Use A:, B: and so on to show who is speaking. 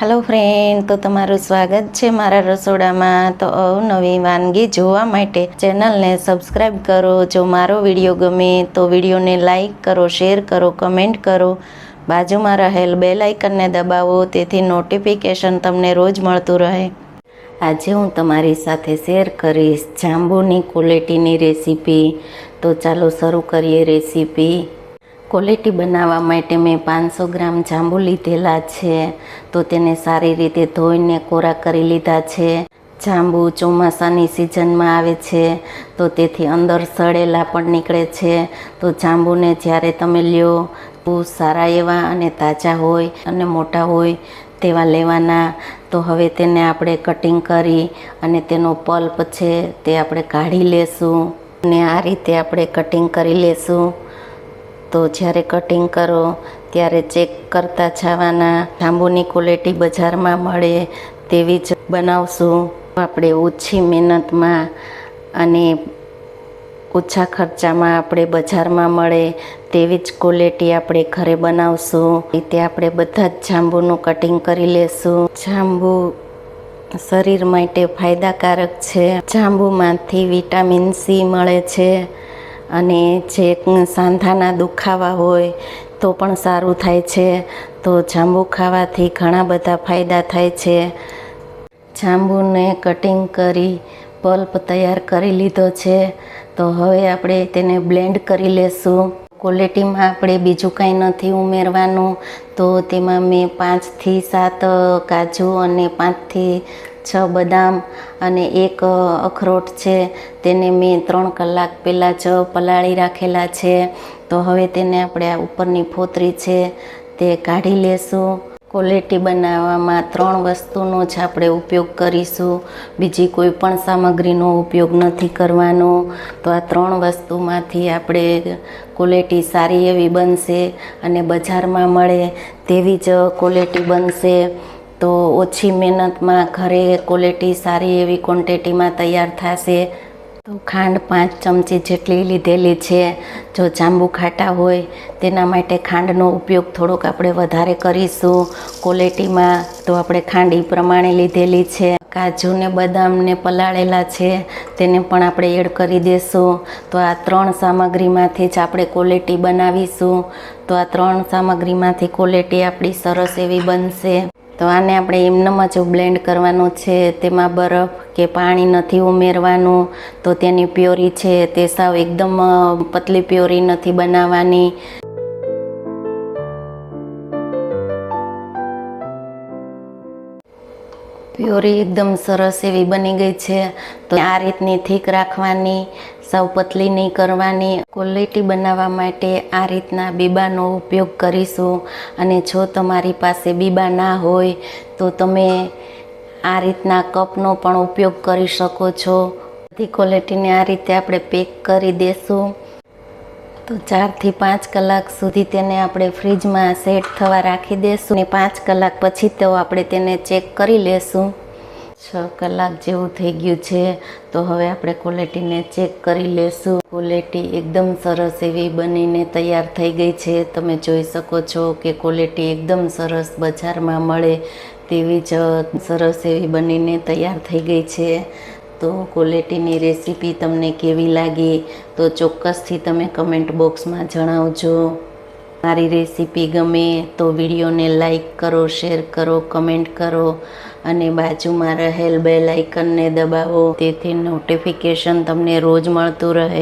A: Hello friend તો તમારું સ્વાગત છે મારા રસોડામાં. તો અવનવી વાનગી જોવા માટે ચેનલને સબસ્ક્રાઈબ કરો. જો મારો વીડિયો ગમે, તો વિડીયોને લાઇક કરો, શેર કરો, કમેન્ટ કરો. બાજુમાં રહેલ બેલ લાઇકનને દબાવો, તેથી નોટિફિકેશન તમને રોજ મળતું રહે. આજે હું તમારી સાથે શેર કરીશ જાંબુની ક્વોલિટીની રેસીપી. તો ચાલો શરૂ કરીએ રેસીપી. ક્વોલિટી બનાવવા માટે મેં પાંચસો ગ્રામ જાંબુ લીધેલા છે. તો તેને સારી રીતે ધોઈને કોરા કરી લીધા છે. જાંબુ ચોમાસાની સિઝનમાં આવે છે, તો તેથી અંદર સડેલા પણ નીકળે છે. તો જાંબુને જ્યારે તમે લ્યો બહુ સારા એવા અને તાજા હોય અને મોટા હોય તેવા લેવાના. તો હવે તેને આપણે કટિંગ કરી અને તેનો પલ્પ છે તે આપણે કાઢી લેશું અને આ રીતે આપણે કટિંગ કરી લેશું. તો જ્યારે કટિંગ કરો, ત્યારે ચેક કરતા છાવાના જાંબુની ક્વોલિટી બજારમાં મળે તેવી જ બનાવશું. આપણે ઓછી મહેનતમાં અને ઓછા ખર્ચામાં આપણે બજારમાં મળે તેવી જ ક્વોલિટી આપણે ઘરે બનાવશું. રીતે આપણે બધા જ જાંબુનું કટિંગ કરી લેશું. જાંબુ શરીર માટે ફાયદાકારક છે. જાંબુમાંથી વિટામિન સી મળે છે. અને જે સાંધાના દુખાવા હોય તો પણ સારું થાય છે. તો જાંબુ ખાવાથી ઘણા બધા ફાયદા થાય છે. જાંબુને કટિંગ કરી પલ્પ તૈયાર કરી લીધો છે. તો હવે આપણે તેને બ્લેન્ડ કરી લેશું. ક્વોલિટીમાં આપણે બીજું કાંઈ નથી ઉમેરવાનું. તો તેમાં મેં પાંચથી સાત કાજુ અને પાંચથી છ બદામ અને એક અખરોટ છે. તેને મેં ત્રણ કલાક પહેલાં જ પલાળી રાખેલા છે. તો હવે તેને આપણે આ ઉપરની ફોતરી છે તે કાઢી લેશું. ક્વોલિટી બનાવવામાં ત્રણ વસ્તુનો જ આપણે ઉપયોગ કરીશું. બીજી કોઈ પણ સામગ્રીનો ઉપયોગ નથી કરવાનો. તો આ ત્રણ વસ્તુમાંથી આપણે ક્વોલિટી સારી એવી બનશે અને બજારમાં મળે તેવી જ ક્વોલિટી બનશે. તો ઓછી મહેનતમાં ઘરે ક્વોલિટી સારી એવી ક્વોન્ટિટીમાં તૈયાર થશે. તો ખાંડ પાંચ ચમચી જેટલી લીધેલી છે. જો જાંબુ ખાટા હોય, તેના માટે ખાંડનો ઉપયોગ થોડોક આપણે વધારે કરીશું. ક્વોલિટીમાં તો આપણે ખાંડ એ પ્રમાણે લીધેલી છે. કાજુને બદામને પલાળેલા છે, તેને પણ આપણે એડ કરી દઈશું તો આ ત્રણ સામગ્રીમાંથી જ આપણે ક્વોલિટી બનાવીશું. તો આ ત્રણ સામગ્રીમાંથી ક્વોલિટી આપણી સરસ એવી બનશે. તો આને આપણે એમનેમ જ બ્લેન્ડ કરવાનું છે. તેમાં બરફ કે પાણી નથી ઉમેરવાનું. તો તેની પ્યોરી છે તે સાવ એકદમ પતલી પ્યોરી નથી બનાવવાની. પ્યોરી એકદમ સરસ એવી બની ગઈ છે. તો આ રીતની થીક રાખવાની. સાવ પતલી નહીં કરવાની. ક્વોલિટી બનાવવા માટે આ રીતના બીબાનો ઉપયોગ કરીશું. અને જો તમારી પાસે બીબા ના હોય, તો તમે આ રીતના કપનો પણ ઉપયોગ કરી શકો છો. બધી ક્વોલિટીને આ રીતે આપણે પેક કરી દેશું. તો ચારથી પાંચ કલાક સુધી તેને આપણે ફ્રીજમાં સેટ થવા રાખી દઈશું ને પાંચ કલાક પછી તો આપણે તેને ચેક કરી લેશું. છ કલાક જેવું થઈ ગયું છે, તો હવે આપણે ક્વોલિટીને ચેક કરી લેશું. ક્વોલિટી એકદમ સરસ એવી બનીને તૈયાર થઈ ગઈ છે. તમે જોઈ શકો છો કે ક્વોલિટી એકદમ સરસ બજારમાં મળે તેવી જ સરસ એવી બનીને તૈયાર થઈ ગઈ છે. તો ક્વોલિટીની રેસીપી તમને કેવી લાગી, તો ચોક્કસથી તમે કમેન્ટ બોક્સમાં જણાવજો. મારી રેસીપી ગમે તો વિડીયોને લાઈક કરો, શેર કરો, કમેન્ટ કરો અને બાજુમાં રહેલ બેલ આઇકનને દબાવો. તેથી નોટિફિકેશન તમને રોજ મળતું રહે.